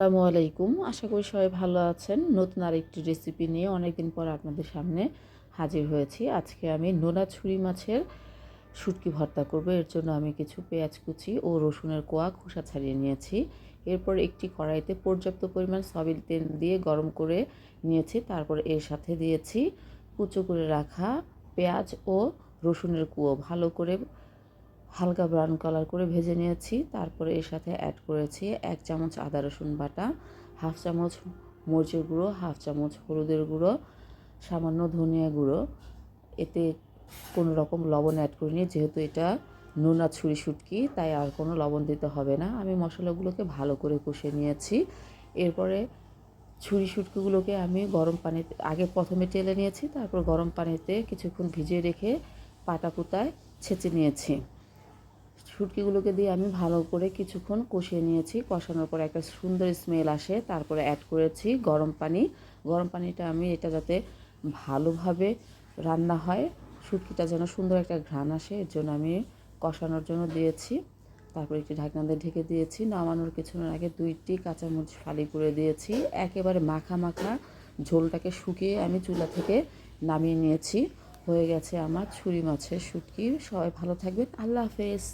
আসসালামু আলাইকুম। আশা করি সবাই ভালো আছেন। নতুন আরেকটি রেসিপি নিয়ে অনেকদিন পর আপনাদের সামনে হাজির হয়েছি। আজকে আমি নোনা ছুরি মাছের শুটকি ভর্তা করব। এর জন্য আমি কিছু পেঁয়াজ কুচি ও রসুনের কোয়া খোসা ছাড়িয়ে নিয়েছি। এরপর একটি কড়াইতে পর্যাপ্ত পরিমাণ সয়াবিন তেল দিয়ে গরম করে নিয়েছি। তারপর এর সাথে দিয়েছি কুচো করে রাখা পেঁয়াজ ও রসুনের কুয়ো। ভালো করে হালকা ব্রাউন কালার করে ভেজে নিয়েছি। তারপরে এর সাথে অ্যাড করেছি এক চামচ আদা, রসুন বাটা হাফ চামচ মরিচের গুঁড়ো হাফ চামচ হলুদের গুঁড়ো, সামান্য ধনিয়া গুঁড়ো। এতে কোনো রকম লবণ অ্যাড করিনি, যেহেতু এটা নোনা ছুরি শুটকি, তাই আর কোনো লবণ দিতে হবে না। আমি মশলাগুলোকে ভালো করে কষে নিয়েছি। এরপরে ছুরি শুটকিগুলোকে আমি গরম পানিতে, আগে প্রথমে টেলে নিয়েছি, তারপর গরম পানিতে কিছুক্ষণ ভিজিয়ে রেখে পাটা কুতায় ছেঁচে নিয়েছি। শুটকিগুলোকে দিয়ে আমি ভালো করে কিছুক্ষণ কষিয়ে নিয়েছি। কষানোর পর একটা সুন্দর স্মেল আসে। তারপরে অ্যাড করেছি গরম পানি। গরম পানিটা আমি এটা যাতে ভালোভাবে রান্না হয় শুটকিটা যেন সুন্দর একটা ঘ্রাণ আসে, এর জন্য আমি কষানোর জন্য দিয়েছি। তারপর একটি ঢাকনা দিয়ে ঢেকে দিয়েছি। নামানোর কিছুক্ষণ আগে দুইটি কাঁচামরিচ ফালি করে দিয়েছি। একেবারে মাখা মাখা ঝোলটাকে শুকিয়ে আমি চুলা থেকে নামিয়ে নিয়েছি। হয়ে গেছে আমার ছুরি মাছের শুটকি সবাই ভালো থাকবেন। আল্লাহ হাফেজ।